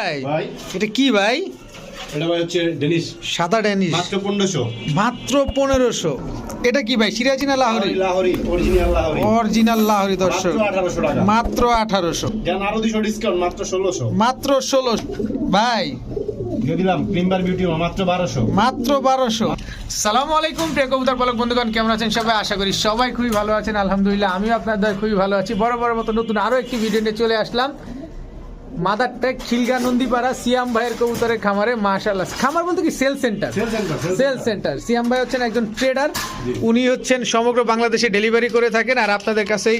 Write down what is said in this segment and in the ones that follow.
ভাই? এটা কি ভাই? এটা ভাই হচ্ছে সাদা মাত্র পনেরোশো। মাত্র পনেরোশো। এটা কি ভাই সিরাজি না লাহরি? লাহরি অরিজিনাল লাহরি। অরিজিনাল লাহরি দর্শক। মাত্র আঠারোশো মাত্র আঠারোশো। যেন আরও দুশো ডিসকাউন্ট মাত্র ষোলোশো। মাত্র ষোলো ভাই। দিয়ে দিলাম ক্লিম্বার বিউটি মাত্র বারোশো। মাত্র বারোশো। সালামু আলাইকুম প্রিয় কবুতর পালক বন্ধুগণ কেমন আছেন সবাই? আশা করি সবাই খুবই ভালো আছেন। আলহামদুলিল্লাহ আমিও আপনাদের খুবই ভালো আছি। বড় বড় মতো নতুন আরও একটি ভিডিও নিয়ে চলে আসলাম। মাদার টেক খিলগা নন্দীপাড়া সিয়াম ভাইয়ের কবুতরের খামারে মাশাল্লাহ খামার বলতে কি? Sale centre. Sale centre Siam ভাই হচ্ছেন একজন ট্রেডার। উনি হচ্ছেন সমগ্র বাংলাদেশে ডেলিভারি করে থাকেন আর আপনাদের কাছেই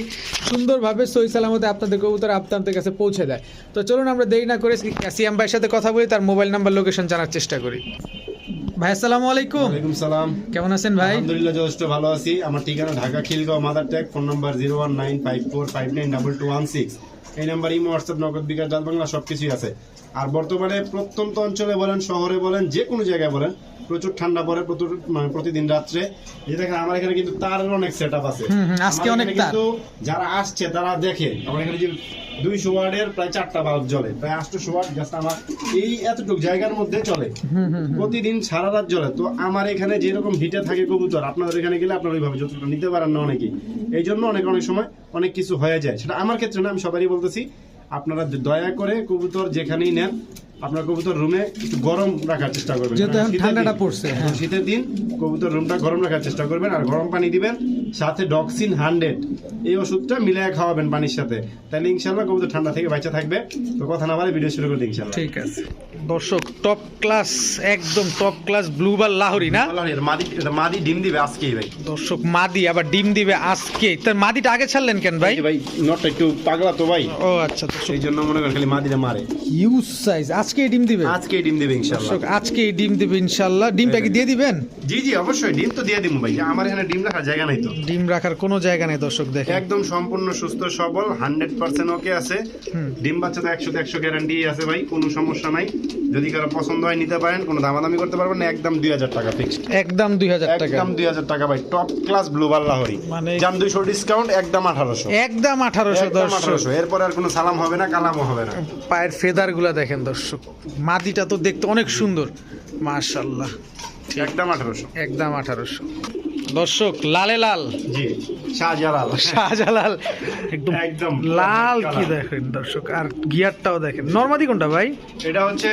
সুন্দরভাবে সই সালামতে আপনাদের কবুতর আপনাদের কাছে পৌঁছে দেয়। তো চলুন আমরা দেরি না করে সিয়াম ভাইয়ের সাথে কথা বলি তার মোবাইল নাম্বার লোকেশন জানার চেষ্টা করি। ভাই আসসালামু আলাইকুম। ওয়ালাইকুম সালাম। কেমন আছেন ভাই? আলহামদুলিল্লাহ যথেষ্ট ভালো আছি। আমার ঠিকানা Dhaka Khilgaon Madartek phone number zero one nine five four five nine double two one six. এই number imo WhatsApp Nagad bKash ডাল বাংলা সবকিছুই আছে। আর বর্তমানে প্রত্যন্ত অঞ্চলে বলেন শহরে বলেন যে কোনো জায়গায় বলেন প্রচুর ঠান্ডা পড়ে প্রচুর মানে প্রতিদিন রাত্রে। এই দেখেন আমার এখানে কিন্তু তারের অনেক সেট আপ আছে আজকে অনেক কিন্তু যারা আসছে তারা দেখে আমার এখানে যে দুইশো ওয়ার্ডের প্রায় চারটা বাল্ব জ্বলে প্রায় আটশো ওয়ার্ড জাস্ট আমার এই এতটুকু জায়গার মধ্যে চলে। প্রতিদিন সারা রাত জ্বলে। তো আমার এখানে যেরকম হিটে থাকে কবুতর আপনাদের এখানে গেলে আপনারা ওইভাবে যতটা নিতে পারেন না অনেকেই। এই জন্য অনেক অনেক সময় অনেক কিছু হয়ে যায়। সেটা আমার ক্ষেত্রে না আমি সবারই বলতেছি। আপনারা দয়া করে কবুতর যেখানেই নেন আপনার কবুতর রুমে একটু গরম রাখার চেষ্টা করবেন। ঠান্ডাটা পড়ছে, হ্যাঁ। শীতের দিন কবুতর রুমটা গরম রাখার চেষ্টা করবেন আর গরম পানি দিবেন। সাথে ডক্সিন হান্ড্রেড এই ওষুধটা মিলিয়ে খাওয়াবেন পানির সাথে। তাহলে ইনশাল্লাহ কবুতর ঠান্ডা থেকে বাঁচা থাকবে। তো কথা না বলে ভিডিও শুরু করে ইনশাল্লাহ ঠিক আছে। দর্শক টপ ক্লাস একদম টপ ক্লাস ব্লু বা লাহরি না? মাদি মাদি ডিম দিবে আজকেই ভাই। দর্শক মাদি আবার ডিম দিবে আজকে। তার মাদিটা আগে ছাড়লেন কেন ভাই? ভাই নটটা একটু পাগলা তো ভাই। ও আচ্ছা সেই জন্য মনে করেন খালি মাদিটা মারে। হিউজ সাইজ আজকে ডিম দিবে? আজকেই ডিম দিবে ইনশাল্লাহ দর্শক আজকে ডিম দিবে ইনশাল্লাহ ডিমটা কি দিয়ে দিবেন? জি জি অবশ্যই। ডিম তো দিয়ে দিব ভাই। আমার এখানে ডিম রাখার জায়গা নাই তো। ডিম রাখার কোনো জায়গা নেই দর্শক দেখেন। একদম সম্পূর্ণ সুস্থ সবল হান্ড্রেড পার্সেন্ট ওকে আছে। ডিম বাচ্চা তো একশো একশো গ্যারান্টি আছে ভাই কোনো সমস্যা নাই। যদি কারও পছন্দ হয় নিতে পারেন কোনো দামাদামি করতে পারবেন না একদম দুই হাজার টাকা ফিক্সড একদম দুই হাজার টাকা। একদম দুই হাজার টাকা ভাই টপ ক্লাস ব্লু বাল্লাহরি মানে- জান দুইশো ডিসকাউন্ট একদম আঠারোশো। একদম আঠারোশো আঠারোশো। এরপর আর কোনো সালাম হবে না কালামও হবে না। পায়ের ফেদারগুলা দেখেন দর্শক। মাটিটা তো দেখতে অনেক সুন্দর। মাশাল্লাহ একদম আঠারোশো। একদম আঠারোশো। দর্শক লালে লাল। জি শাহজালাল। শাহজালাল। একদম একদম। লাল কি দেখেন দর্শক আর গিয়ারটাও দেখেন। নর্মাদি কোনটা ভাই? এটা হচ্ছে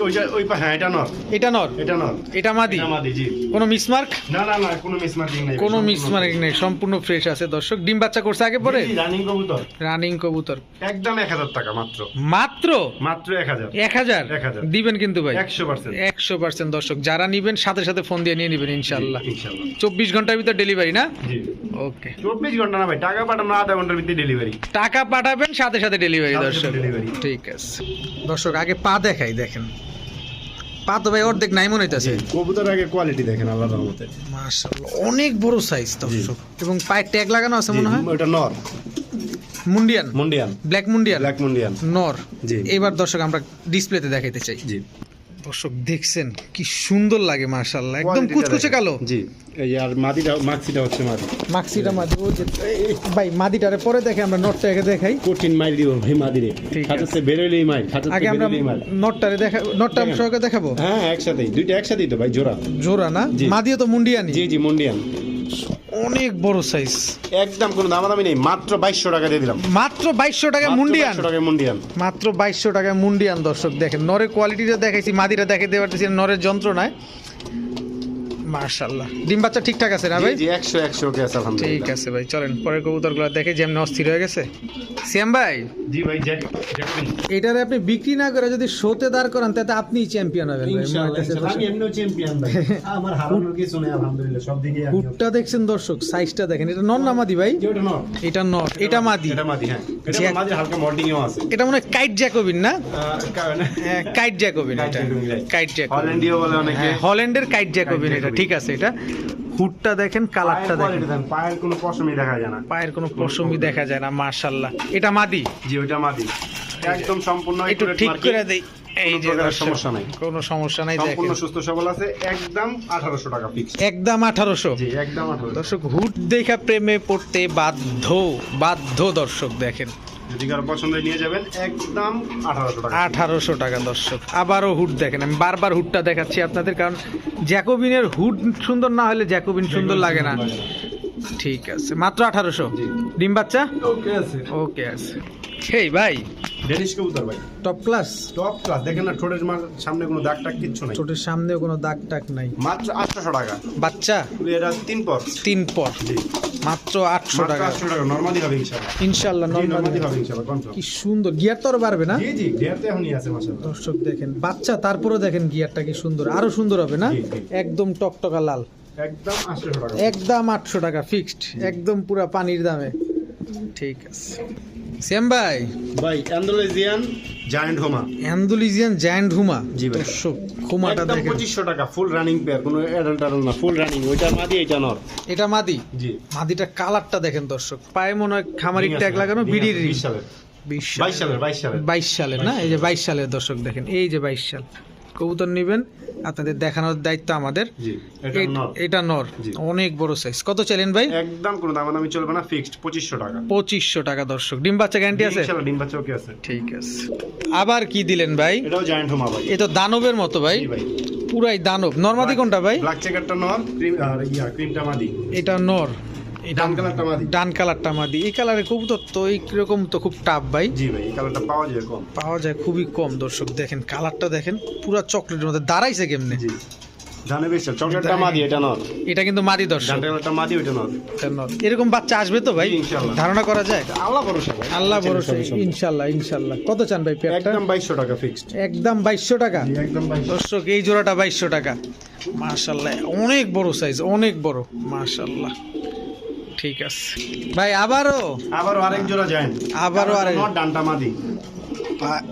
ওই- ওই হ্যাঁ এটা নর। এটা নর? এটা নর। এটা মাদি? মাদি জি। কোনো মিসমার্ক? না না না কোনো মিসমার্কিং নাই। কোনো মিসমার্ক নেই সম্পূর্ণ ফ্রেশ আছে দর্শক। ডিম বাচ্চা করছে আগে পরে? রানিং কবুতর। রানিং কবুতর। একদম এক হাজার টাকা মাত্র। মাত্র? মাত্র এক হাজার। এক হাজার? 1000 দিবেন কিন্তু ভাই। একশো পার্সেন্ট। একশো পার্সেন্ট দর্শক যারা নিবেন সাথে সাথে ফোন দিয়ে নিয়ে নিবেন ইনশাল্লাহ ইনশাল্লাহ চব্বিশ ঘণ্টার ভিতর ডেলিভারি না? ওকে চব্বিশ ঘণ্টা না ভাই টাকা পাঠানো আধা ঘণ্টার ভিতরে ডেলিভারি টাকা পাঠাবেন সাথে সাথে ডেলিভারি দর্শক। ঠিক আছে। দর্শক আগে পা দেখাই দেখেন। পা তো ভাই অর্ধেক নাই মনে হইতাছে। কবুতর আগে কোয়ালিটি দেখেন আল্লাহ রহমতে। মাশাআল্লাহ অনেক বড় সাইজ দর্শক। এবং পায়ের ট্যাগ লাগানো আছে মনে হয়? ওটা নর। মুন্ডিয়ান? মুন্ডিয়ান। ব্ল্যাক মুন্ডিয়ান? ব্ল্যাক মুন্ডিয়ান। নর। জি। এবার দর্শক আমরা ডিসপ্লেতে দেখাইতে চাই। জি। দর্শক দেখছেন কি সুন্দর লাগে মার্শাল্লাহ একদম কুচকুচে কালো। জি এই আর মাদিটা মাক্সিটা হচ্ছে মাদি। মাক্সিটা মাদি ও যে ভাই মাদিটারে পরে দেখে আমরা নটটাকে দেখাই। কঠিন মাইল দিব ভাই মাদিরে। খাতাতে বেরোলেই মাইল খাতাতে আগে আমরা নটটারে দেখা নটটা আমরা সহকে দেখাবো? হ্যাঁ একসাথেই দুইটা একসাথেই তো ভাই জোড়া। জোড়া না? জি। মাদিও তো মুন্ডিয়ানি। জি জি মুন্ডিয়ান। অনেক বড় সাইজ একদম কোনো দামাদামি নেই মাত্র বাইশশো টাকা দিয়ে দিলাম। মাত্র বাইশশো টাকা মুন্ডিয়ান। 2200 টাকায় মুন্ডিয়ান। মাত্র বাইশশো টাকা মুন্ডিয়ান দর্শক দেখেন। নরের কোয়ালিটিটা দেখাইছি মাদিটা দেখে দেওয়ার নরের যন্ত্রণায়। মার্শাল্লাহ ডিম বাচ্চা ঠিকঠাক আছে না ভাই জি একশো একশো ওকে আছে ঠিক আছে ভাই চলেন পরের কবুতরগুলো দেখে যেমন অস্থির হয়ে গেছে শ্যাম ভাই জি ভাই এটারে আপনি বিক্রি না করে যদি শোতে দাঁড় করান তাতে আপনিই চ্যাম্পিয়ন হবেন ভাই। ইনশাআল্লাহ, মনে হইতেছে ইনশাআল্লাহ। আমি এমনিও champion ভাই। আমার হারানোর কিছু নেই, আলহামদুলিল্লাহ, সব দিকেই হুটটা দেখছেন দর্শক সাইজটা দেখেন এটা নন না মাদি ভাই জি, ওটা এটা নট এটা মাদি এটা মাদি, হ্যাঁ। এটা জ্যাক- হালকা molding-ও আছে। এটা মনে হয় কাইট জ্যাকোবিন না হ্যাঁ, কাইট জ্যাকোবিন কাইট এটা জ্যাকোবিন, কাইট জ্যাকোবিন হল্যান্ডীয় বলে অনেকে। হ্যাঁ হল্যান্ডের কাইট জ্যাকোবিন এটা। ঠিক আছে এটা। হুডটা দেখেন কালারটা দেখেন। পায়ের কোনো পশমই দেখা যায় না। পায়ের কোনো পশমই দেখা যায় না মার্শাল্লাহ এটা মাদি? জি, ওইটা মাদি। একদম সম্পূর্ণ একটু ঠিক করে দেই। এই যে সমস্যা নাই। কোনো সমস্যা নাই সম্পূর্ণ সুস্থ সবল আছে, একদম 1800 টাকা fixed। একদম আঠারোশো। জি, একদম 1800 দর্শক হুট দেখা প্রেমে পড়তে বাধ্য বাধ্য দর্শক দেখেন। যদি কারও পছন্দ নিয়ে যাবেন। একদম আঠারোশো টাকা। আঠারোশো টাকা দর্শক। আবারও হুড দেখেন। আমি বারবার হুডটা দেখাচ্ছি আপনাদের কারণ জ্যাকোবিনের হুড সুন্দর না হলে জ্যাকোবিন সুন্দর লাগে না। ঠিক আছে। মাত্র আঠারোশো। ডিম বাচ্চা? ওকে আছে। ওকে আছে। সেই ভাই। ডেনিশ কবুতর ভাই। টপ ক্লাস টপ ক্লাস দেখেন না ঠোঁটের সামনে কোনো দাগ কিচ্ছু নাই। ছোটের সামনেও কোনো দাগ টাক নাই। মাত্র আটশোশো টাকা। বাচ্চা? এরা তিন পর। তিন পর। মাত্র আটশো টাকা। আটশো টাকা। নর্মালি হবে ইনশাল্লাহ ইনশাল্লাহ নর্মালি হবে ইনশাল্লাহ কি সুন্দর। গিয়ার তো আরও বাড়বে না? জি জি গিয়ারতে এখনই আছে মাশাআল্লাহ। দর্শক দেখেন বাচ্চা তারপরেও দেখেন গিয়ারটা কি সুন্দর। আরও সুন্দর হবে না। একদম টকটকা লাল। একদম আটশোশো টাকা একদম আটশো টাকা ফিক্সড একদম পুরা পানির দামে। ঠিক আছে। সেম ভাই? ভাই Andalusian giant homer. Andalusian giant homer? জি ভাই। দর্শক হুমাটা একদম দেখেন। পঁচিশশো টাকা ফুল রানিং পেয়ার কোনো অ্যাডাল্ট অ্যাডাল্ট না ফুল রানিং ওইটা মাদি এটা নর। এটা মাদি? জি। মাদিটার কালারটা দেখেন দর্শক। পায়ে মনে হয় খামারির ট্যাগ লাগানো বিড়ির বিশ সালের। বিশ বাইশ সালের বাইশ সালের। বাইশ সালের না? এই যে বাইশ সালের দর্শক দেখেন। এই যে বাইশ সাল। কবুতর নেবেন আপনাদের দেখানোর দায়িত্ব আমাদের। এটা নর। এটা। অনেক বড় সাইজ কত চাইলেন ভাই? একদম কোনো দামাদামি চলবে না ফিক্সড পঁচিশশো টাকা। পঁচিশশো টাকা দর্শক। ডিম বাচ্চা গ্যারান্টি আছে? ডিম বাচ্চা ওকে আছে? ঠিক আছে। আবার কি দিলেন ভাই? এটাও জায়ান্ট হোমা ভাই। এ তো দানবের মতো ভাই। পুরাই দানব। নর্মাদি কোনটা ভাই? ব্ল্যাক চেকারটা নর ক্রিম আর ইয়া ক্রিমটা মাদি। এটা নর। ডান কালারটা মাদি। ডান কালারটা মাদি। এই কালারের কবুতর তো এইরকম তো খুব টাপ ভাই। জি ভাই এই কালারটা পাওয়া যায় কম। পাওয়া যায় খুবই কম দর্শক দেখেন কালারটা দেখেন পুরা চকলেটের মধ্যে দাঁড়াইছে কেমনে? জি। এটা কিন্তু মাদি দর্শক। এরকম বাচ্চা আসবে তো ভাই? ধারণা করা যায়? আল্লাহ ভরসা ভাই। আল্লাহ ভরসা ইনশাল্লাহ ইনশাল্লাহ কত চান ভাই পেয়ারটা একদম বাইশশো টাকা ফিক্সড একদম বাইশশো টাকা? একদম দর্শক এই জোড়াটা বাইশশো টাকা। মার্শাল্লাহ অনেক বড় সাইজ অনেক বড়। মার্শাল্লাহ ঠিক আছে। ভাই আবারও? আবারও আরেক জোড়া যায় আবারও আরেক- ডানটা মাদি।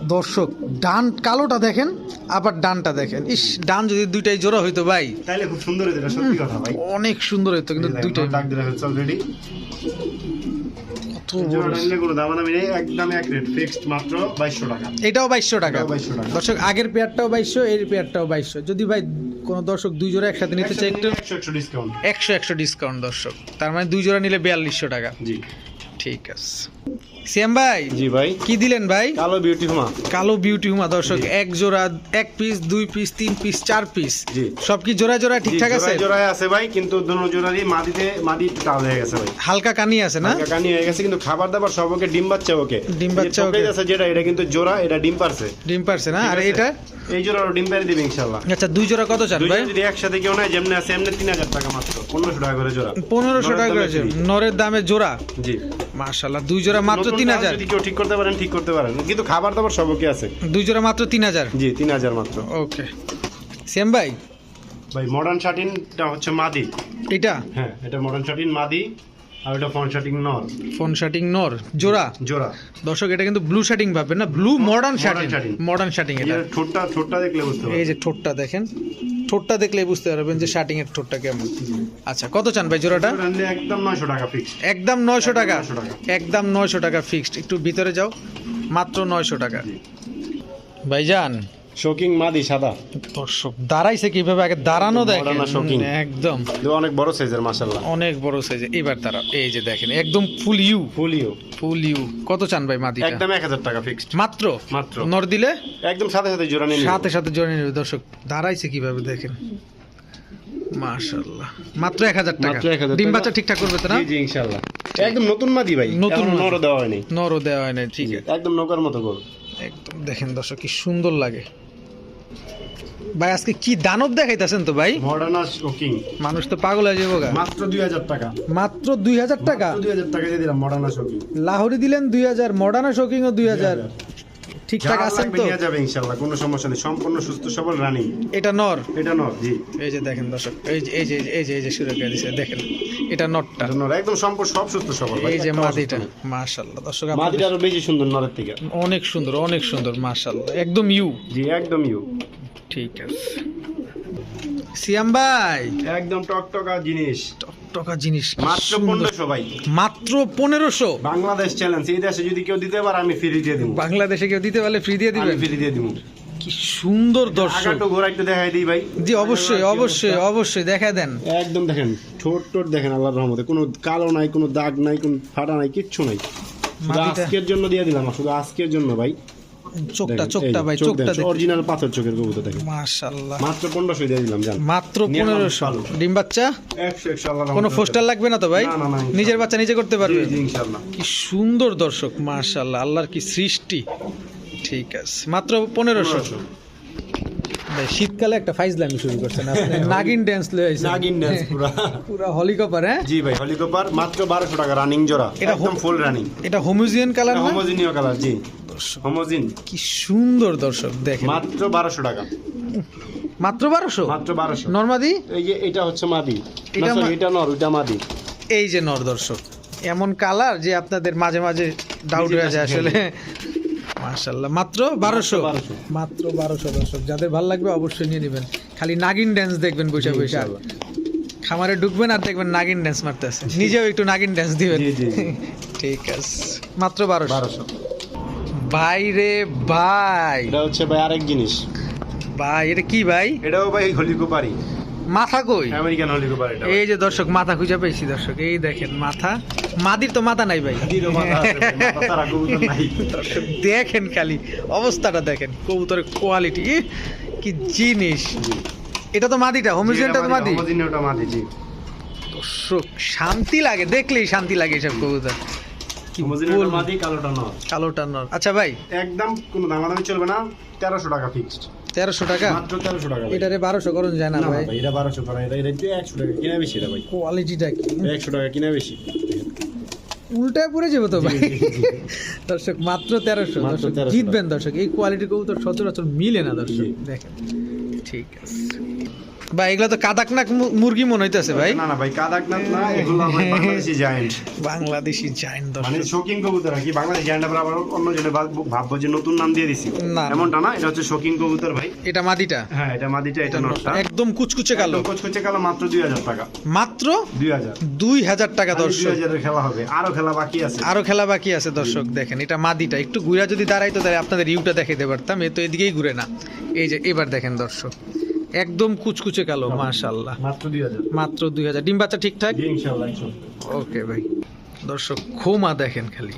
দর্শক ডান কালোটা দেখেন আবার ডানটা দেখেন। ইস ডান যদি দুইটাই জোড়া হইতো ভাই। তাহলে খুব সুন্দর এটা সত্যি কথা ভাই। অনেক সুন্দর হইতো কিন্তু দুইটাই ডাক দিলে হচ্ছে অলরেডি কত জোড়া বড়। নিলে কোনো দামাদামি নেই একদম এক রেট ফিক্সড মাত্র বাইশশো টাকা। এটাও বাইশশো টাকা। এটাও 2200 টাকা। দর্শক আগের পেয়ারটাও বাইশশো এর পেয়ারটাও বাইশশো। যদি ভাই কোনো দর্শক দুই জোড়া একসাথে নিতে চাই একটু একশো একশো ডিসকাউন্ট একশো একশো ডিসকাউন্ট দর্শক। তার মানে দুই জোড়া নিলে বিয়াল্লিশশো টাকা। জি। ঠিক আছে। সিয়াম ভাই জি ভাই। কি দিলেন ভাই? কালো বিউটি হুমা। কালো বিউটি হুমা দর্শক এক জোড়া এক পিস দুই পিস তিন পিস চার পিস। সব কি জোড়া জোড়া ঠিকঠাক আছে? জোড়ায় আছে ভাই কিন্তু দুনো জোড়ারই মাদিতে মাদি একটু টাল হয়ে গেছে ভাই। হালকা কানি আছে না? কানি হয়ে গেছে কিন্তু খাবার দাবার সব ওকে ডিম বাচ্চা ওকে। ডিম বাচ্চা ওকে। আছে যেটা এটা কিন্তু জোড়া এটা ডিম পারছে। ডিম পারছে না? আর এটা? এই জোড়া ডিম পারে দিবে ইনশাল্লাহ আচ্ছা দুই জোড়া কত চান ভাই? যদি একসাথে কেউ নেয় যেমনি আছে এমনি তিন হাজার টাকা মাত্র পনেরোশো টাকা করে জোড়া। পনেরোশো নরের টাকা দামে আছে free। নরের দামে জোড়া? জি। মার্শাল্লাহ দুই জোড়া মাত্র নতুন তিন কাজ হাজার। যদি কেউ ঠিক করতে পারেন ঠিক করতে পারেন। কিন্তু খাবার দাবার সব ওকে আছে। দুই জোড়া মাত্র তিন হাজার? জি তিন হাজার মাত্র। ওকে। সেম ভাই? ভাই মডার্ন শার্টিনটা হচ্ছে মাদি। এটা? হ্যাঁ এটা মডার্ন শার্টিন মাদি আর এটা ফন শার্টিন নর। ফোন শার্টিং নর জোড়া? জোড়া। দর্শক এটা কিন্তু ব্লু শার্টিং পাবেন না blue modern shirting। Modern shirting এটা। ঠোঁটটা ঠোঁটটা দেখলে বুঝতে এই যে ঠোঁটটা দেখেন। ঠোঁটটা দেখলে বুঝতে পারবেন যে শার্টিং এর ঠোঁটটা কেমন। আচ্ছা কত চান ভাই জোড়াটা? একদম নয়শো টাকা ফিক্সড একদম নয়শো টাকা? একদম নয়শো টাকা। ফিক্সড একটু ভিতরে যাও মাত্র নয়শো টাকা। ভাইজান শোকিং মাদি সাদা। দর্শক দাঁড়াইছে কীভাবে? আগে দাঁড়ানো দেখেন। একদম। অনেক বড় সাইজের মাশাল্লাহ অনেক বড় সাইজে এবার দাঁড়াও এই যে দেখেন একদম ফুল ইউ। ফুলিও ফুল ইউ। কত চান ভাই মাদিটা? একদম এক হাজার টাকা ফিক্সড মাত্র? মাত্র। নর দিলে? একদম সাথে সাথে জোড়া নিয়ে সাথে সাথে জড়িয়ে নেবে। দর্শক দাঁড়াইছে কীভাবে দেখেন? মাশাল্লাহ মাত্র এক হাজার টাকা। ডিম বাচ্চা ঠিকঠাক করবে তো না? জি ইনশাআল্লাহ। একদম নতুন মাদি ভাই। নতুন নর দেওয়া হয়নি। নরও দেওয়া হয় না ঠিক আছে। একদম নৌকার মতো একদম দেখেন দর্শক কি সুন্দর লাগে। ভাই আজকে কি দানব দেখাইতেছেন তো ভাই? মানুষ তো পাগল হয়ে যাব মাত্র দুই হাজার টাকা। মাত্র দুই হাজার টাকা? দুই হাজার টাকা দিয়ে দিলাম লাহোরি দিলেন ও দুই হাজার। ঠিকঠাক আছেন তো? নিয়ে যাবে ইনশাআল্লাহ কোনো সমস্যা নেই। সম্পূর্ণ সুস্থ সবল রানিং এটা নর? এটা নর জি। এই যে দেখেন দর্শক এই যে এই যে এই যে এই যে শুরু করে দিছে দেখেন এটা নটটা নর একদম সম্পূর্ণ সব সুস্থ সবল এই যে মাদিটা মাশাআল্লাহ দর্শক মাদিটা আরও বেশি সুন্দর নরের থেকে। অনেক সুন্দর অনেক সুন্দর মাশাআল্লাহ একদম ইউ। জি একদম ইউ। ঠিক আছে। সিয়াম ভাই। একদম টকটকা জিনিস। টকটকা জিনিস মাত্র পনেরোশো ভাই। মাত্র পনেরোশো? বাংলাদেশ চ্যালেঞ্জ এই দেশে যদি কেউ দিতে পারে আমি ফ্রি দিয়ে দিব। বাংলাদেশে কেউ দিতে পারলে ফ্রি দিয়ে আমি দিবেন? ফ্রি দিয়ে দিব। কি সুন্দর দর্শক। একটু দেখাই দিই ভাই। জি অবশ্যই অবশ্যই অবশ্যই দেখা দেন। একদম দেখেন ঠোঁট টোট দেখেন আল্লাহর রহমতে। কোনো কালো নাই কোনো দাগ নাই কোনো ফাটা নাই কিচ্ছু নাই। আজকের জন্য দিয়ে দিলাম শুধু আজকের জন্য ভাই। চোখটা চোখটা ভাই চোখটা অরিজিনাল পাথর চোখের কবুতর দেখেন। মাশাআল্লাহ। মাত্র পনেরোশো দিয়ে দিলাম জান। মাত্র নিয়ে নাও, পনেরোশো। ভালো। ডিম বাচ্চা? একশো একশো আল্লাহ কোনো ফোস্টার লাগবে না তো ভাই? না, না, না, ইনশাআল্লাহ। নিজের বাচ্চা নিজে করতে পারবে? কি সুন্দর দর্শক মাশাআল্লাহ। আল্লাহর কি সৃষ্টি। ঠিক আছে মাত্র শীতকালে একটা ফাইজলামি শুরু করছেন আপনি। নাগিন ড্যান্স লয়ে আইছেন। নাগিন ড্যান্স পুরা। পুরো হলিকপার হ্যাঁ? জি ভাই হলিকপার মাত্র বারোশো টাকা রানিং জোড়া। এটা একদম ফুল রানিং এটা হোমোজিয়ান কালার না? কালার জি। হোমোজিন কি সুন্দর দর্শক দেখেন। মাত্র বারোশো টাকা। মাত্র বারোশো? মাত্র বারোশো। নর্মাদি এই যে এটা হচ্ছে মাদি। এটা এটা মা- এটা মাদি। এই যে নর দর্শক এমন কালার যে আপনাদের মাঝে মাঝে ডাউট হয়ে যায় আসলে। মাশাল্লাহ মাত্র বারোশো? 1200 মাত্র বারোশো দর্শক যাদের ভালো লাগবে অবশ্যই নিয়ে নেবেন। খালি নাগিন ড্যান্স দেখবেন বসে ইনশাআল্লাহ। খামারে ঢুকবেন আর দেখবেন নাগিন ড্যান্স মারতেছে। নিজেও একটু নাগিন ড্যান্স দিবেন। ঠিক আছে মাত্র বারোশো। বারোশো। ভাই রে ভাই। এটা হচ্ছে ভাই আরেক জিনিস। ভাই এটা কি ভাই? এটাও ভাই হলিকোপারি মাথা কই? আমেরিকান হলিকোপার এটা এই যে দর্শক মাথা খুঁজে পেয়েছি দর্শক এই দেখেন মাথা। মাদির তো মাথা নাই ভাই। দিরও মাথা আছে মাথা ছাড়া কবুতর নাই। দর্শক দেখেন খালি অবস্থাটা দেখেন কবুতরের কোয়ালিটি কি জিনিস। এটা তো মাদিটা হোমিজিয়ানটা তো মাদি। হোমোজিনিওটা মাদি জি। দর্শক শান্তি লাগে দেখলেই শান্তি লাগে এসব কবুতর। কি হোমোজিনিওটা মাদি কালোটা নর। কালোটা নর। আচ্ছা ভাই একদম কোনো দামাদামি চলবে না তেরোশো টাকা ফিক্সড তেরোশো টাকা? মাত্র তেরোশো টাকা। এটারে বারোশো করুন যায় না না ভাই। এটা বারোশো টাকা এটা এটা একশো টাকা কিনা বেশি এটা ভাই। কোয়ালিটিটা একশো টাকা কিনা বেশি। উল্টায় পড়ে যাব তো ভাই। দর্শক মাত্র তেরোশো। দর্শক জিতবেন দর্শক। এই কবুতর সচরাচর মিলে না দর্শক। দেখেন। ঠিক আছে। ভাই এগুলো তো কাদাকনাক মুরগি মনে হইতেছে ভাই। না না ভাই কাদাকনাথ না এগুলো বাংলাদেশি জায়েন্ট বাংলাদেশি জাইন মানে শৌখিন কবুতর আর কি বাংলাদেশি জায়েন্ট আবার আবার অন্য জনে ভাববো যে নতুন নাম দিয়ে দিছি। না। এমনটা না এটা হচ্ছে শৌখিন কবুতর ভাই। এটা মাদিটা? হ্যাঁ এটা মাদিটা এটা নটটা। একদম কুচকুচে কালো। কচকচে কালো মাত্র দুই হাজার টাকা। মাত্র দুই হাজার। দুই হাজার টাকা দুই দর্শক। হাজারের খেলা হবে আরও খেলা বাকি আছে। আরও খেলা বাকি আছে দর্শক দেখেন এটা মাদিটা। একটু ঘুরা যদি দাঁড়াইতো তাহলে আপনাদের ইউটা দেখাইতে পারতাম এ তো এদিকেই ঘুরে না। এই যে এবার দেখেন দর্শক। একদম কুচকুচে কালো মাশাল্লাহ মাত্র দুই হাজার। ডিম বাচ্চা ঠিকঠাক? ওকে ভাই। দর্শক খোমা দেখেন খালি।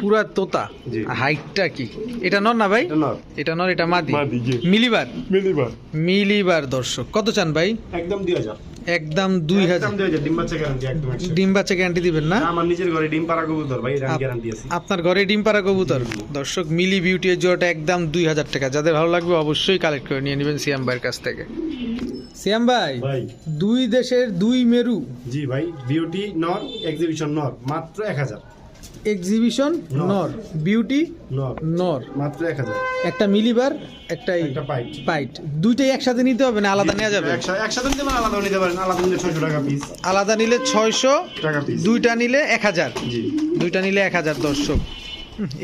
পুরা তোতা। হাইটটা কি? এটা নর না ভাই? এটা নর। এটা মাদি, মিলিবার? মিলিবার। মিলিবার দর্শক। কত চান ভাই? একদম দুই হাজার। একদম দুই হাজার। একদম দুই হাজার ডিম বাচ্চা গ্যারান্টি একদম ডিম বাচ্চা গ্যারান্টি দিবেন না? আমার নিজের ঘরে ডিম পাড়া কবুতর ভাই এটা গ্যারান্টি আছে। আপনার ঘরে ডিম পাড়া কবুতর? দর্শক মিলি বিউটি এর জোড়াটা একদম দুই হাজার টাকা। যাদের ভালো লাগবে অবশ্যই কালেক্ট করে নিয়ে নেবেন সিয়াম ভাইয়ের কাছ থেকে। সিয়াম ভাই দুই দেশের দুই মেরু। জি ভাই বিউটি নর এক্সিবিশন নর মাত্র এক হাজার। এক্সিবিশন নর। বিউটি নর নর মাত্র এক হাজার। একটা মিলিবার একটা পাইট দুইটাই একসাথে নিতে হবে না আলাদা নেওয়া যাবে? একসাথে নিতে পারেন আলাদা নিতে পারেন আলাদা নিলে ছয়শো টাকা পিস আলাদা নিলে ছয়শো টাকা পিস দুইটা নিলে এক হাজার। জি। দুইটা নিলে এক হাজার দর্শক।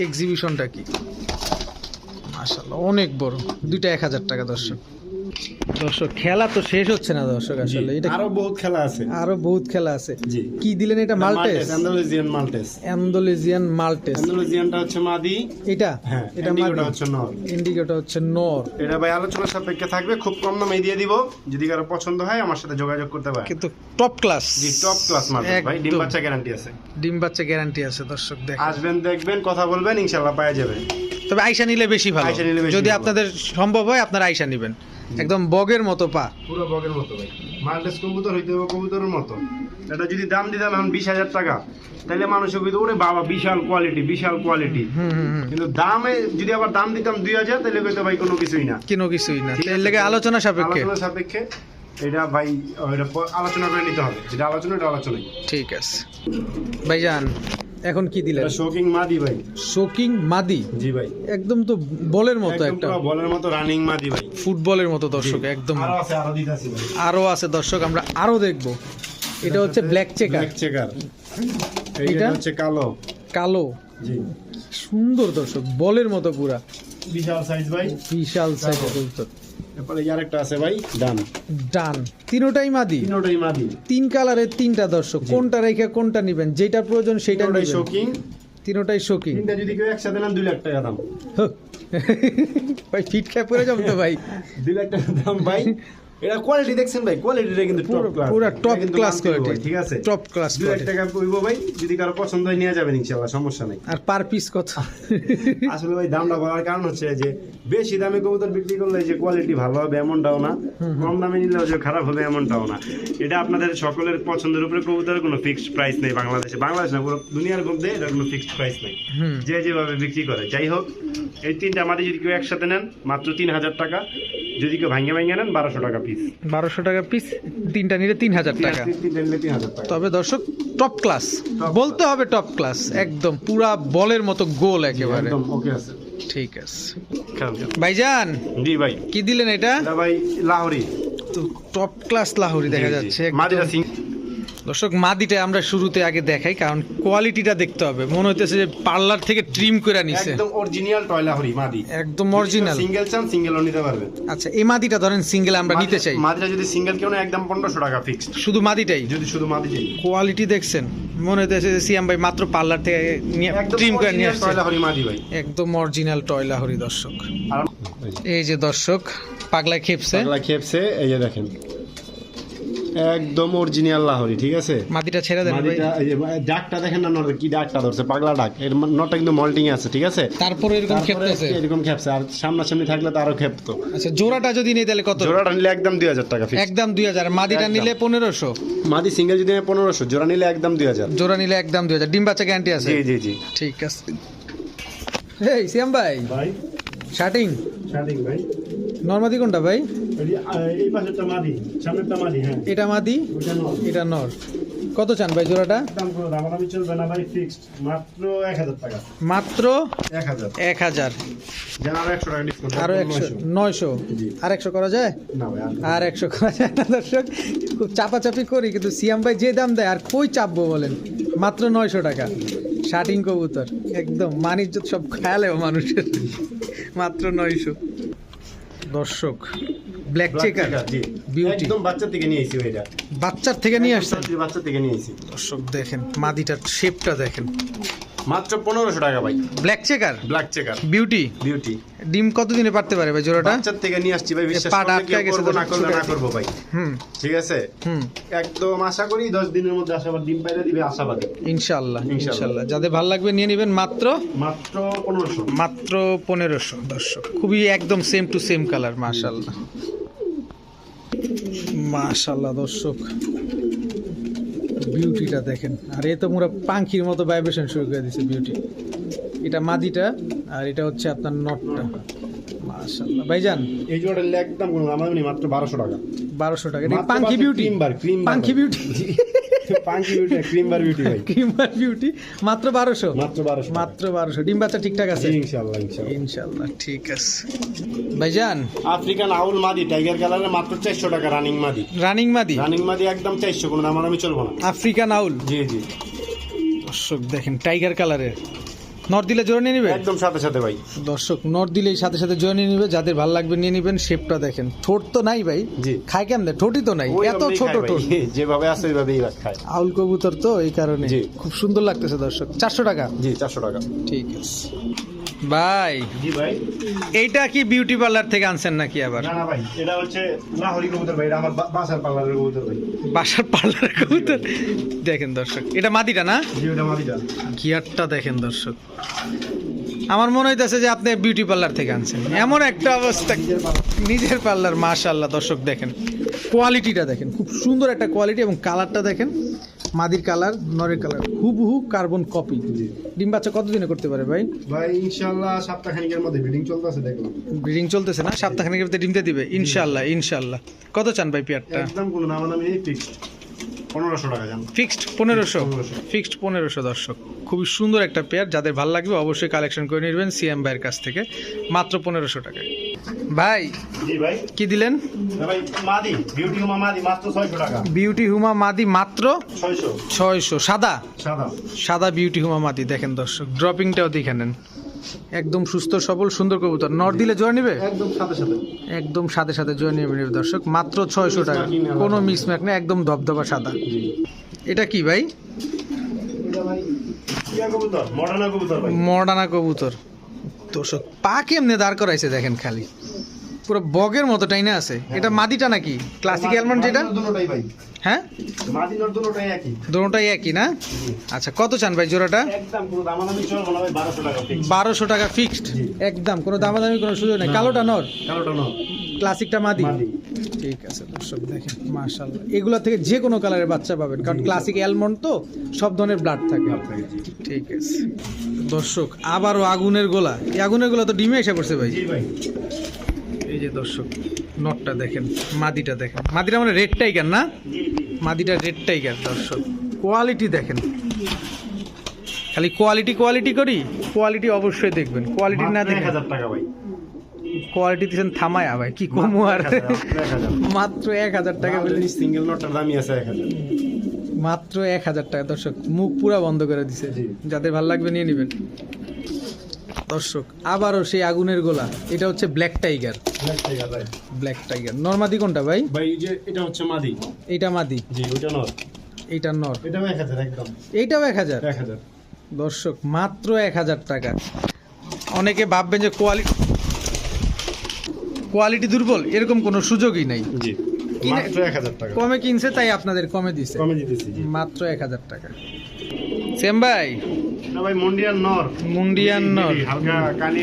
এক্সিবিশনটা কি? মাশাল্লাহ অনেক বড়। দুইটা এক হাজার টাকা দর্শক। দর্শক খেলা তো শেষ হচ্ছে না দর্শক আসলে। এটা আরও বহুত খেলা আছে। আরও বহুত খেলা আছে। কি দিলেন এটা? Maltese? Andalusian Maltese. Andalusian Maltese. অ্যান্ডালুজিয়ানটা হচ্ছে মাদি। এটা? হ্যাঁ এটা মাদি। হচ্ছে নর। ইন্ডিকেটর হচ্ছে নর। এটা ভাই আলোচনা সাপেক্ষে থাকবে। খুব কম দামে দিয়ে দিব। যদি কারও পছন্দ হয় আমার সাথে যোগাযোগ করতে পারে কিন্তু টপ ক্লাস জি টপ ক্লাস মাল্টেস ভাই। ডিম বাচ্চা গ্যারান্টি আছে। ডিম বাচ্চা গ্যারান্টি আছে দর্শক আসবেন দেখবেন কথা বলবেন ইনশাল্লাহ পাওয়া যাবে। তবে আইসা নিলে বেশি ভালো। আইসা নিলে বেশি যদি আপনাদের সম্ভব হয় আপনারা আইসা নেবেন। একদম বগের মতো পা। পুরো বগের মতো ভাই। মাল্টেস কবুতর হইতে হবে কবুতরের মতো। এটা যদি দাম দিতাম এখন বিশ হাজার টাকা। তাহলে মানুষ কিন্তু ওরে বাবা বিশাল কোয়ালিটি বিশাল কোয়ালিটি কিন্তু দামে যদি আবার দাম দিতাম দুই হাজার তাহলে কইতো ভাই কোনো কিছুই না। কিনো কিছুই না। এর লেগে আলোচনা সাপেক্ষে। আলোচনা সাপেক্ষে। এটা ভাই আলোচনা করে নিতে হবে। যেটা আলোচনা এটা আলোচনাই ঠিক আছে। ভাইজান এখন কি দিলেন? শোকিং মাদি ভাই। শোকিং মাদি? জি ভাই। একদম তো বলের মতো একটা। বলের মতো রানিং মাদি ভাই। ফুটবলের মতো দর্শক একদম। আরও আছে আরও দিতাছি ভাই। আরও আছে দর্শক আমরা আরও দেখব। এটা হচ্ছে ব্ল্যাক চেকার ব্ল্যাক চেকার? এইটা? হচ্ছে কালো। কালো। জি। সুন্দর দর্শক বলের মতো পুরা। বিশাল সাইজ ভাই। বিশাল সাইজ কবুতর এরপরে আরেকটা আছে ভাই ডান। ডান। তিনোটাই মাদি? তিনটাই মাদি। তিন কালারের তিনটা দর্শক। কোনটা রেখে কোনটা নিবেন? যেটা প্রয়োজন সেটা তিনটাই শোকিং তিনোটাই শোকিং তিনটা যদি কেউ একসাথে নেন দুই লাখ টাকা দাম। ভাই ফিট খায় পড়ে যাব তো ভাই। দুই লাখ টাকা দাম ভাই। এটা কোয়ালিটি দেখছেন ভাই কোয়ালিটিটা কিন্তু টপ ক্লাস পুরো top class quality। ঠিক আছে? এক quality। টাকা কইবো ভাই যদি কারও পছন্দ হয় নিয়ে যাবেন ইনশাআল্লাহ সমস্যা নাই। আর পার পিস কত? আসলে ভাই দামটা বলার কারণ হচ্ছে যে বেশি দামে কবুতর বিক্রি করলে যে কোয়ালিটি ভালো হবে এমনটাও না কম দামে নিলেও যে খারাপ হবে এমনটাও না। এটা আপনাদের সকলের পছন্দের উপরে কবুতরের কোনো ফিক্সড প্রাইস নেই বাংলাদেশে। বাংলাদেশ না পুরো দুনিয়ার মধ্যে এটা কোনো ফিক্সড প্রাইস নেই। যে যেভাবে বিক্রি করে। যাই হোক এই তিনটা মাটি যদি কেউ একসাথে নেন মাত্র তিন হাজার টাকা। যদি কেউ ভাঙ্গে ভাঙে নেন বারোশো টাকা পিস বারোশো টাকা পিস তিনটা নিলে তিন হাজার টাকা। তিনটা নিলে তিন হাজার টাকা। তবে দর্শক টপ ক্লাস বলতে হবে টপ ক্লাস একদম পুরা বলের মতো গোল একেবারে। একদম ওকে আছে। ঠিক আছে। ভাইজান জি ভাই। কি দিলেন এটা? ভাই লাহোরি। তো টপ ক্লাস লাহোরি দেখা যাচ্ছে মাদিরা সিং। দর্শক মাদিটা আমরা শুরুতে আগে দেখাই কারণ কোয়ালিটিটা দেখতে হবে। মনে হইতেছে যে পার্লার থেকে ট্রিম করে নিছে। একদম অরিজিনাল টয় লাহোরি মাদি। একদম অরিজিনাল সিঙ্গেল চান সিঙ্গেলও নিতে পারবেন। আচ্ছা এই মাদিটা ধরেন সিঙ্গেল আমরা নিতে চাই। মাদিরা যদি সিঙ্গেল কেউ না একদম পনেরোশো টাকা ফিক্সড শুধু মাদিটাই? যদি শুধু মাদি চাই কোয়ালিটি দেখছেন মনে হইতেছে যে সিয়াম ভাই মাত্র পার্লার থেকে নিয়ে ট্রিম করে নিয়ে আসছে। টয় লাহোরি মাদি ভাই। একদম অরিজিনাল টয়লা হরি দর্শক। এই যে দর্শক পাগলা খেপছে। পাগলা খেপছে এই যে দেখেন। একদম অরিজিনাল লাহোরি ঠিক আছে? মাদিটা ছেড়ে দেন ভাই। মাদিটা এই যে ডাকটা দেখেন না নটে কি ডাকটা ধরছে পাগলা ডাক। এর নটটা কিন্তু মল্টিং আছে ঠিক আছে? তারপরে এরকম খেপতেছে। এরকম খেপছে? আর সামনাসামনি থাকলে তো আরও খেপতো। আচ্ছা জোড়াটা যদি নেই তাহলে কত? জোড়াটা নিলে একদম দুই হাজার টাকা ফিক্স একদম দুই হাজার। মাদিটা নিলে পনেরোশো। মাদি সিঙ্গেল যদি নেয় পনেরোশো জোড়া নিলে একদম দুই হাজার। জোড়া নিলে একদম দুই হাজার। ডিম বাচ্চা গ্যারান্টি আছে? জি জি জি। ঠিক আছে। এই সিয়াম ভাই। ভাই। শার্টিং স্টার্টিং ভাই। নর্মাদি কোনটা ভাই? এই পাশেরটা মাদি সামনেরটা মাদি হ্যাঁ। এটা মাদি? ওটা নয় এটা নর। কত চান ভাই জোড়াটা? দাম কোনো দামাদামি চলবে না ভাই ফিক্সড মাত্র এক হাজার টাকা। মাত্র এক হাজার। এক হাজার। যেন আরও একশো টাকা ডিসকাউন্ট আরও একশো নয়শো। জি। আর একশো করা যায়? না ভাই আর আর একশো করা যায় না দর্শক। খুব চাপাচাপি করি কিন্তু সিয়াম ভাই যে দাম দেয় আর কই চাপবো বলেন? মাত্র নয়শো টাকা। শার্টিং কবুতর। একদম মানিজ্য সব খেয়ালেও মানুষের। মাত্র নয়শো। দর্শক ব্ল্যাক চেকার জি। বিউটি একদম বাচ্চা থেকে নিয়ে এসেছি এটা বাচ্চার থেকে নিয়ে আসছেন? বাচ্চা থেকে নিয়ে এসেছি। দর্শক দেখেন মাদিটার শেপটা দেখেন। মাত্র পনেরোশো টাকা ভাই। Black checker black checker beauty beauty ডিম কতদিনে পারতে পারে ভাই জোড়াটা? বাচ্চার থেকে নিয়ে আসছি ভাই বিশ্বাস পাটা আটকে গেছে না করলে না। করব ভাই। হুম। ঠিক আছে? হুম। একদম আশা করি দশ দিনের মধ্যে আশাবাদ ডিম দিবে আশাবাদী। ইনশাল্লাহ। ইনশাল্লাহ যাদের ভালো লাগবে নিয়ে নেবেন মাত্র? মাত্র পনেরোশো। মাত্র পনেরোশো দর্শক। খুবই একদম সেম টু সেম কালার মাশাল্লাহ মাশাল্লাহ দর্শক। বিউটিটা দেখেন। আর এ তো মোরা পাখির মতো ভাইব্রেশন শুরু করে দিছে বিউটি। এটা মাদিটা আর এটা হচ্ছে আপনার নটটা। মাশাল্লাহ ভাইজান? এই জোড়া নিলে একদম না, মাত্র বারোশো টাকা। বারোশো টাকা। এটা পাখি বিউটি পাঙ্কি বিউটি পাঙ্কি বিউটি ক্রিম বিউটি ভাই। ক্রিমার বিউটি মাত্র বারোশো? মাত্র বারোশো। মাত্র বারোশো। ডিম বাচ্চা ঠিকঠাক আছে? ইনশাল্লাহ ইনশাল্লাহ। ইনশাল্লাহ ঠিক আছে। ভাইজান? আফ্রিকান আউল মাদি টাইগার মাত্র চারশো টাকা রানিং মাদি। রানিং মাদি? রানিং মাদি একদম চারশো কোনো দাম আমি চলবো না। African owl? জি জি। দর্শক দেখেন টাইগার কালারের নর দিলে জোরে নিয়ে নিবে? একদম সাথে সাথে ভাই। দর্শক নর দিলেই সাথে সাথে জোরে নিয়ে নিবে। যাদের ভালো লাগবে নিয়ে নিবেন শেপটা দেখেন। ঠোঁট তো নাই ভাই। জি। খায় কেমনে? ঠোঁটই তো নাই। এত ছোট ঠোঁট। যেভাবে আছে ওইভাবেই খায়। আউল কবুতর তো এই কারণে। খুব সুন্দর লাগতেছে দর্শক। চারশো টাকা? জি চারশো টাকা। ঠিক আছে। ভাই জি ভাই। এইটা কি বিউটি পার্লার থেকে আনছেন নাকি আবার? না না ভাই এটা হচ্ছে লাহোরি কবুতর ভাই এটা আমার বাসার পার্লারের কবুতর ভাই। বাসার পার্লার কবুতর? দেখেন দর্শক এটা মাদিটা না? জি ওটা মাদিটা। গিয়ারটা দেখেন দর্শক। আমার মনে হইতেছে যে আপনি বিউটি পার্লার থেকে আনছেন। এমন একটা অবস্থা। নিজের পার্লার মাশাল্লাহ দর্শক দেখেন। কোয়ালিটিটা দেখেন খুব সুন্দর একটা কোয়ালিটি এবং কালারটা দেখেন। মাদির কালার নরের কালার। হুবহু কার্বন কপি। ডিম বাচ্চা কতদিনে করতে পারে ভাই? ভাই ইনশাল্লাহ সপ্তাহখানিকের মধ্যে ব্রিডিং চলতেছে দেখলাম। ব্রিডিং চলতেছে না? সপ্তাহখানিকের মধ্যে ডিম দিয়ে দিবে? ইনশাল্লাহ ইনশাল্লাহ কত চান ভাই পেয়ারটা? একদম কোনো নাম নামি নেই ফিক্সড পনেরোশো টাকা জান। ফিক্সড পনেরোশো? ফিক্সড পনেরোশো। দর্শক। খুবই সুন্দর একটা পেয়ার যাদের ভালো লাগবে অবশ্যই কালেকশন করে নেবেন সিএম ভাইয়ের কাছ থেকে। মাত্র পনেরোশো টাকায়। ভাই কি দিলেন? মাদি বিউটি হুমা মাদি মাত্র ছয়শো সাদা? সাদা। বিউটি হুমা মাদি দেখেন দর্শক ড্রপিংটাও দেখে নেন। একদম সুস্থ সবল সুন্দর কবুতর। নর দিলে জোয়া নিবে? একদম সাথে সাথে। একদম সাথে সাথে জোয়া নিবে নিবে দর্শক। মাত্র ছয়শো টাকা। কোনো মিসম্যাক নেই একদম ধবধবা সাদা। এটা কি ভাই? মর্ডানা কবুতর। দর্শক পা কেমনে দাঁড় করাইছে দেখেন খালি। পুরো বগের মতো টাইনা আছে। এটা মাদিটা নাকি? ক্লাসিক অ্যালমন্ড যেটা? দুটোটাই ভাই। হ্যাঁ? মাদি নর দুটোটাই একই। দুটোটাই একই না? আচ্ছা কত চান ভাই জোড়াটা? একদম পুরো দামাদামি চলবে না ভাই বারোশো টাকা ফিক্স বারোশো টাকা ফিক্সড একদম কোনো দামাদামি কোনো সুযোগ নেই। কালোটা নর? কালোটা নর। ক্লাসিকটা মাদি? ঠিক আছে দর্শক দেখেন মার্শাল্লাহ এগুলো থেকে যে কোনো কালারের বাচ্চা পাবেন কারণ ক্লাসিক অ্যালমন্ড তো সব ধরনের ব্লাড থাকে। ঠিক আছে। দর্শক আবারও আগুনের গোলা। এই আগুনের গোলা তো ডিমে এসে পড়ছে ভাই। জি ভাই। যে দর্শক নটটা দেখেন মাদিটা দেখেন। মাদিটা মানে রেড টাইগার না? মাদিটা রেড টাইগার দর্শক। কোয়ালিটি দেখেন। খালি কোয়ালিটি কোয়ালিটি করি? কোয়ালিটি অবশ্যই দেখবেন। কোয়ালিটি না দেখেন হাজার টাকা ভাই। কোয়ালিটি দিচ্ছেন থামায়া ভাই কি কমু আর? মাত্র এক হাজার। টাকা বলে সিঙ্গেল নোটটার দামই আছে এক হাজার। মাত্র এক হাজার টাকা দর্শক। মুখ পুরা বন্ধ করে দিছে। যাদের ভালো লাগবে নিয়ে নেবেন। দর্শক আবারও সেই আগুনের গোলা। এটা হচ্ছে ব্ল্যাক টাইগার ভাই। ব্ল্যাক টাইগার নর্মাদি কোনটা ভাই? ভাই এই যে এটা হচ্ছে মাদি। এইটা মাদি। জি ওইটা নর। এইটা নর। এটাও এক হাজার একদম। এইটাও এক হাজার? এক হাজার। দর্শক মাত্র এক হাজার টাকা। অনেকে ভাববেন যে কোয়ালিটি কোয়ালিটি দুর্বল এরকম কোনো সুযোগই নাই। জি মাত্র টাকা। কমে কিনছে তাই আপনাদের কমে দিছে। কমে দিতেছি মাত্র এক হাজার টাকা। সেম ভাই? না ভাই মন্ডিয়ান নর। মুন্ডিয়ান নর। হালকা কালি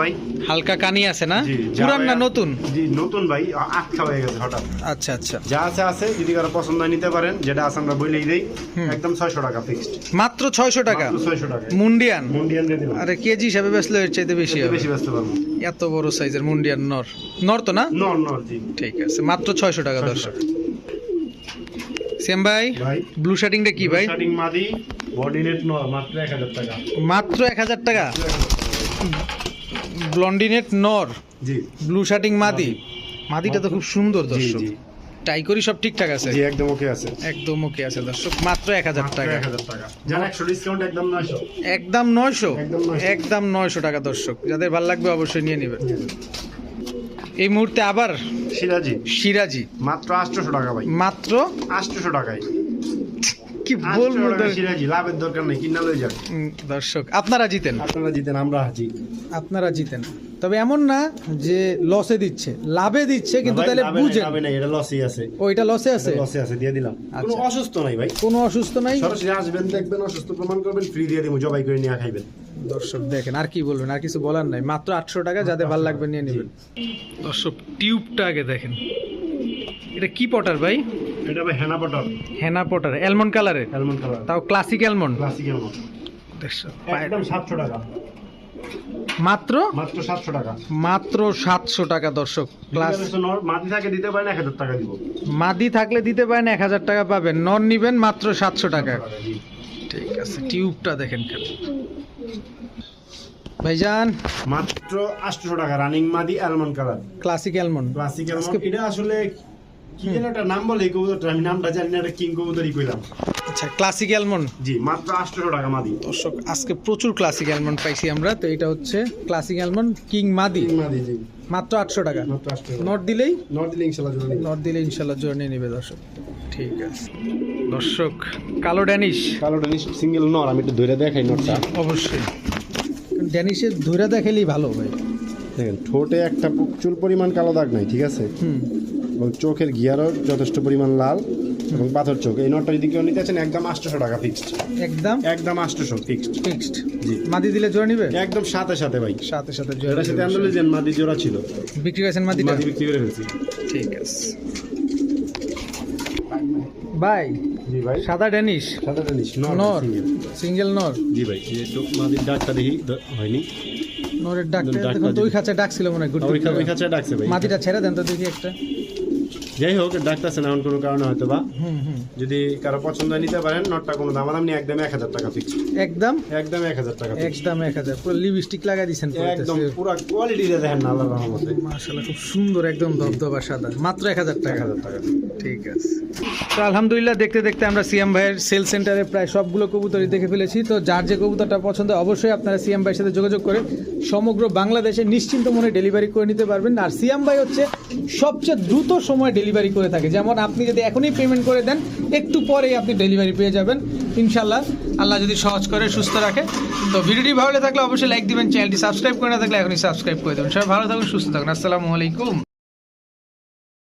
ভাই। হালকা কানি আছে না? পুরান না নতুন? জি নতুন ভাই আটকা হয়ে গেছে হঠাৎ। আচ্ছা আচ্ছা। যা আছে আছে যদি কারও পছন্দ নিতে পারেন যেটা আছে আমরা বলেই দেই একদম ছয়শো টাকা ফিক্সড মাত্র ছয়শো টাকা? ছয়শো টাকা। মুন্ডিয়ান? মন্ডিয়ান দিয়ে দিলাম। আরে কেজি হিসাবে বেচলে এর চাইতে বেশি হবে। বেশি ব্যস্ত পারব। এত বড় সাইজের মুন্ডিয়ান নর। নর তো না? নর নর জি। ঠিক আছে মাত্র ছয়শো টাকা 600 দর্শক। সেম ভাই ব্লু শার্টিংটা কি ভাই? মাদি। বডি নেট নর মাত্র এক হাজার টাকা। মাত্র এক হাজার টাকা? ব্লন্ডিনেট নর। জি। ব্লু শার্টিং মাদি। মাদিটা তো খুব সুন্দর দর্শক। টাই করি সব ঠিকঠাক আছে? জি একদম ওকে আছে। একদম ওকে আছে দর্শক। মাত্র এক হাজার মাত্র টাকা। এক হাজার টাকা। যার একশো ডিসকাউন্ট একদম নয়শো। একদম নয়শো? একদম 900 টাকা দর্শক। যাদের ভালো লাগবে অবশ্যই নিয়ে নেবেন। এই মুহূর্তে আবার সিরাজি সিরাজি মাত্র আটশোশো টাকা ভাই। মাত্র আটশোশো টাকায়। কি বলব লাভের দরকার নেই কিনা লয়ে যান দর্শক আপনারা জিতেন। আপনারা জিতেন আমরা হাজি। আপনারা জিতেন। তবে এমন না যে লসে দিচ্ছে লাভে দিচ্ছে কিন্তু তাহলে বুঝেন। হবে না এটা লসই আছে। ওইটা লসে আছে? লসে আছে দিয়ে দিলাম। কোনো আচ্ছা। অসুস্থ নাই ভাই। কোনো অসুস্থ নাই? সরাসরি আসবেন দেখবেন অসুস্থ প্রমাণ করবেন ফ্রি দিয়ে দিব জবাই করে নিয়ে খাইবেন। দর্শক দেখেন আর কি বলবেন আর কিছু বলার নাই। মাত্র আটশো টাকা যাদের ভালো লাগবে নিয়ে নেবেন। দর্শক টিউবটা আগে দেখেন। এটা কি পটার ভাই? এটা ভাই হেনা বটর হেনা পটার অ্যালমন্ড কালারের অ্যালমন্ড কালার তাও ক্লাসিক অ্যালমন্ড ক্লাসিকের মতো একদম সাতশো টাকা। মাত্র? মাত্র সাতশো টাকা। মাত্র সাতশো টাকা দর্শক। ক্লাস মাটি থাকে দিতে পারেন এক হাজার টাকা দিব। মাদি থাকলে দিতে পারেন এক হাজার টাকা পাবেন। নন নিবেন মাত্র সাতশো টাকা। জি। ঠিক আছে টিউবটা দেখেন কেন ভাইজান? মাত্র আটশো টাকা রানিং মাদি almond colour classic almond classic আজকে- এটা আসলে কি যেন একটা নাম বলে এই কবুতরটা আমি নামটা জানি না কিং কবুতরই কইলাম। আচ্ছা ক্লাসিক অ্যালমন্ড জি মাত্র আটশো টাকা মাদি। দর্শক আজকে প্রচুর ক্লাসিক অ্যালমন্ড পাইছি আমরা তো এটা হচ্ছে ক্লাসিক অ্যালমন্ড কিং মাদি। কিং মাদি জি। মাত্র আটশো টাকা। নট দিলেই? দিলে ইনশাল্লাহ জন্য নট দিলে ইনশাল্লাহ জোর নেবে দর্শক। ঠিক আছে। দর্শক কালো ড্যানিশ কালোটা সিঙ্গেল নর আমি একটু ধরে দেখাই নটটা অবশ্যই। ড্যানিশের ধৈরা দেখালেই ভালো ভাই দেখেন ঠোঁটে একটা প্রচুর পরিমাণ কালো দাগ নাই ঠিক আছে? হুম। এবং চোখের গিয়ারও যথেষ্ট পরিমাণ লাল এবং পাথর চোখ। এই নটটা যদি কেউ নিতে চান একদম আটশোশো টাকা ফিক্সড একদম? একদম আটশোশো ফিক্সড ফিক্সড জি। মাদি দিলে জোর নিবে? একদম সাথে সাথে ভাই। সাথে সাথে এটার সাথে আন্দোলন মাদি জোড়া ছিল। বিক্রি করেছেন মাদিটা? মাদি বিক্রি করে ফেলছি। ঠিক আছে। ভাই জি ভাই। সাদা ড্যানিশ? সাদা জানিস নর সিঙ্গেল নর। জি ভাই এই একটু মাদির ডাকটা দেখি হয়নি। নরের ডাকটা দেখুন তো দিবি। খাঁচা ডাক ছিল মনে হয় গুড ওই খা- ওই কাছে ডাকছে ভাই। মাদিটা ছেড়ে দেন তো দেখি একটা। যাই হোক ডাকতেছে না এমন কোনো কারণে হয়তো বা যদি কারও পছন্দ নিতে পারেন নটটা কোনো দাম দাম একদম এক হাজার টাকা ফিক্স একদম? একদম এক হাজার টাকা একদম এক হাজার। পুরো লিপস্টিক লাগাই দিচ্ছেন একদম পুরো কোয়ালিটি দেখেন না আল্লাহর রহমতে। মাশাআল্লাহ খুব সুন্দর একদম ধবধবা সাদা। মাত্র এক হাজার এক টাকা হাজার টাকা। ঠিক আছে। তো আলহামদুলিল্লাহ দেখতে দেখতে আমরা সিএম ভাইয়ের সেল সেন্টারে প্রায় সবগুলো কবুতরই দেখে ফেলেছি। তো যার যে কবুতরটা পছন্দ অবশ্যই আপনারা সিএম ভাইয়ের সাথে যোগাযোগ করে সমগ্র বাংলাদেশে নিশ্চিন্ত মনে ডেলিভারি করে নিতে পারবেন। আর সিএম ভাই হচ্ছে সবচেয়ে দ্রুত সময় ডেলিভারি করে থাকে। যেমন আপনি যদি এখনই পেমেন্ট করে দেন, একটু পরেই আপনি ডেলিভারি পেয়ে যাবেন ইনশাল্লাহ আল্লাহ যদি সহজ করে, সুস্থ রাখে। তো ভিডিওটি ভালো থাকলে অবশ্যই লাইক দিবেন চ্যানেলটি সাবস্ক্রাইব করে না থাকলে এখনই সাবস্ক্রাইব করে দেবেন। সবাই ভালো থাকুন, সুস্থ থাকুন। আসসালামু আলাইকুম।